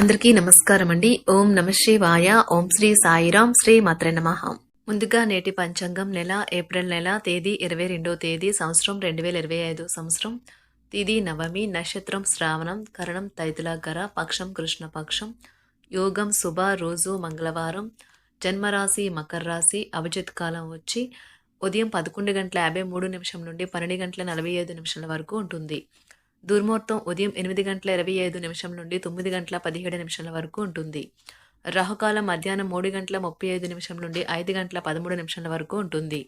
అందరికీ నమస్కారం అండి. ఓం నమ శివాయ. ఓం శ్రీ సాయిరాం శ్రీ మాత్రే నమః. ముందుగా నేటి పంచాంగం నెల ఏప్రిల్ నెల తేదీ ఇరవై రెండో తేదీ సంవత్సరం రెండు వేల ఇరవై ఐదు సంవత్సరం. తిది నవమి నక్షత్రం శ్రావణం కరణం తైతులాగర పక్షం కృష్ణపక్షం యోగం శుభ రోజు మంగళవారం జన్మరాశి మకర రాశి అభిజిత్ కాలం వచ్చి ఉదయం పదకొండు గంటల యాభై మూడు నిమిషం నుండి పన్నెండు గంటల నలభై ఐదు నిమిషాల వరకు ఉంటుంది. దుర్ముహూర్తం ఉదయం ఎనిమిది గంటల ఇరవై ఐదు నిమిషం నుండి తొమ్మిది గంటల పదిహేడు నిమిషాల వరకు ఉంటుంది. రాహుకాలం మధ్యాహ్నం మూడు గంటల ముప్పై ఐదు నిమిషం నుండి ఐదు గంటల పదమూడు నిమిషాల వరకు ఉంటుంది.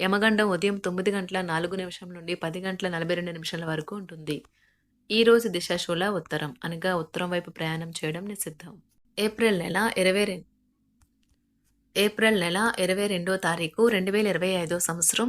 యమగండం ఉదయం తొమ్మిది గంటల నాలుగు నిమిషం నుండి పది గంటల నలభై రెండు నిమిషాల వరకు ఉంటుంది. ఈ రోజు దిశాశూల ఉత్తరం అనగా ఉత్తరం వైపు ప్రయాణం చేయడం నిషిద్ధం. ఏప్రిల్ నెల ఇరవై రెండు ఏప్రిల్ నెల ఇరవై రెండో తారీఖు రెండు వేల ఇరవై ఐదో సంవత్సరం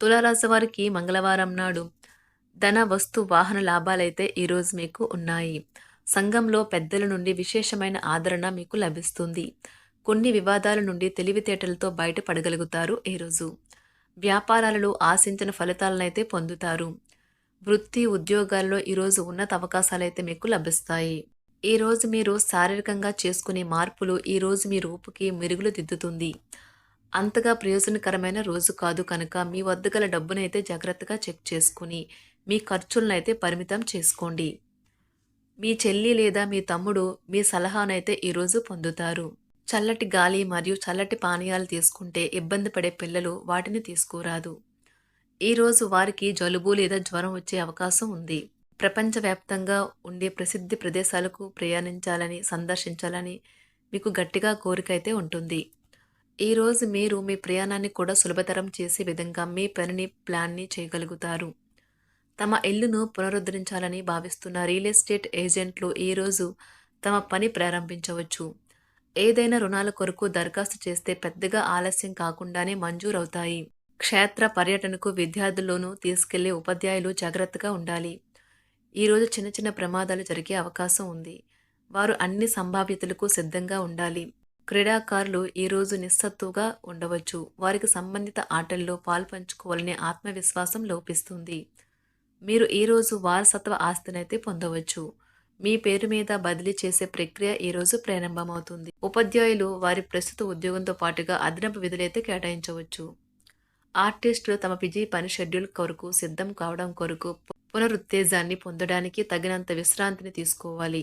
తులారాశి వారికి మంగళవారం నాడు ధన వస్తు వాహన లాభాలైతే ఈరోజు మీకు ఉన్నాయి. సంఘంలో పెద్దల నుండి విశేషమైన ఆదరణ మీకు లభిస్తుంది. కొన్ని వివాదాల నుండి తెలివితేటలతో బయటపడగలుగుతారు ఈరోజు వ్యాపారాలలో ఆశించిన ఫలితాలనైతే పొందుతారు. వృత్తి ఉద్యోగాల్లో ఈరోజు ఉన్నత అవకాశాలైతే మీకు లభిస్తాయి. ఈ రోజు మీరు శారీరకంగా చేసుకునే మార్పులు ఈ రోజు మీ రూపుకి మెరుగులు దిద్దుతుంది. అంతగా ప్రయోజనకరమైన రోజు కాదు కనుక మీ వద్ద గల డబ్బునైతే జాగ్రత్తగా చెక్ చేసుకుని మీ ఖర్చులనైతే పరిమితం చేసుకోండి. మీ చెల్లి లేదా మీ తమ్ముడు మీ సలహానైతే ఈరోజు పొందుతారు. చల్లటి గాలి మరియు చల్లటి పానీయాలు తీసుకుంటే ఇబ్బంది పడే పిల్లలు వాటిని తీసుకురాదు. ఈరోజు వారికి జలుబు లేదా జ్వరం వచ్చే అవకాశం ఉంది. ప్రపంచవ్యాప్తంగా ఉండే ప్రసిద్ధి ప్రదేశాలకు ప్రయాణించాలని సందర్శించాలని మీకు గట్టిగా కోరికైతే ఉంటుంది. ఈరోజు మీరు మీ ప్రయాణాన్ని కూడా సులభతరం చేసే విధంగా మీ పనిని ప్లాన్ని చేయగలుగుతారు. తమ ఇల్లును పునరుద్ధరించాలని భావిస్తున్న రియల్ ఎస్టేట్ ఏజెంట్లు ఈరోజు తమ పని ప్రారంభించవచ్చు. ఏదైనా రుణాల కొరకు దరఖాస్తు చేస్తే పెద్దగా ఆలస్యం కాకుండానే మంజూరవుతాయి. క్షేత్ర పర్యటనకు విద్యార్థుల్లోనూ తీసుకెళ్ళే ఉపాధ్యాయులు జాగ్రత్తగా ఉండాలి. ఈరోజు చిన్న చిన్న ప్రమాదాలు జరిగే అవకాశం ఉంది. వారు అన్ని సంభావ్యతలకు సిద్ధంగా ఉండాలి. క్రీడాకారులు ఈరోజు నిస్సత్తుగా ఉండవచ్చు. వారికి సంబంధిత ఆటల్లో పాల్పంచుకోవాలనే ఆత్మవిశ్వాసం లోపిస్తుంది. మీరు ఈరోజు వారసత్వ ఆస్తినైతే పొందవచ్చు. మీ పేరు మీద బదిలీ చేసే ప్రక్రియ ఈరోజు ప్రారంభమవుతుంది. ఉపాధ్యాయులు వారి ప్రస్తుత ఉద్యోగంతో పాటుగా అదనపు విధులైతే కేటాయించవచ్చు. ఆర్టిస్టులు తమ పిజి పని షెడ్యూల్ కొరకు సిద్ధం కావడం కొరకు పునరుత్తేజాన్ని పొందడానికి తగినంత విశ్రాంతిని తీసుకోవాలి.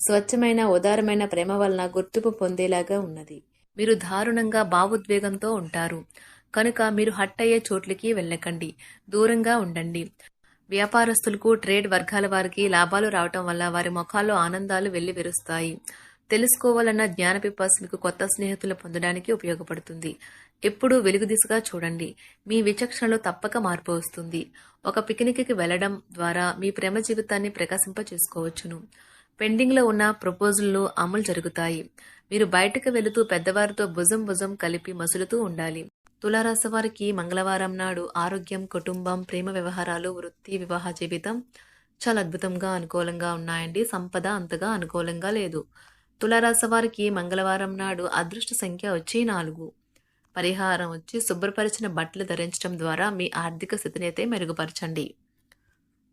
స్వచ్ఛమైన ఉదారమైన ప్రేమ వలన గుర్తింపు పొందేలాగా ఉన్నది. మీరు దారుణంగా భావోద్వేగంతో ఉంటారు. కనుక మీరు హట్ అయ్యే చోట్లకి వెళ్ళకండి. దూరంగా ఉండండి. వ్యాపారస్తులకు ట్రేడ్ వర్గాల వారికి లాభాలు రావటం వల్ల వారి ముఖాల్లో ఆనందాలు వెళ్ళి విరుస్తాయి తెలుసుకోవాలన్న జ్ఞాన పిపాస్ మీకు కొత్త స్నేహితులు పొందడానికి ఉపయోగపడుతుంది. ఎప్పుడూ వెలుగు దిశగా చూడండి. మీ విచక్షణలో తప్పక మార్పు వస్తుంది. ఒక పిక్నిక్కి వెళ్ళడం ద్వారా మీ ప్రేమ జీవితాన్ని ప్రకాశింప చేసుకోవచ్చును పెండింగ్లో ఉన్న ప్రపోజల్లు అమలు జరుగుతాయి. మీరు బయటకు వెళుతూ పెద్దవారితో భుజం భుజం కలిపి మసులుతూ ఉండాలి. తులారాశి వారికి మంగళవారం నాడు ఆరోగ్యం కుటుంబం ప్రేమ వ్యవహారాలు వృత్తి వివాహ జీవితం చాలా అద్భుతంగా అనుకూలంగా ఉన్నాయండి. సంపద అంతగా అనుకూలంగా లేదు. తులారాశి వారికి మంగళవారం నాడు అదృష్ట సంఖ్య వచ్చి నాలుగు. పరిహారం వచ్చి శుభ్రపరిచిన బట్టలు ధరించడం ద్వారా మీ ఆర్థిక స్థితిని అయితే మెరుగుపరచండి.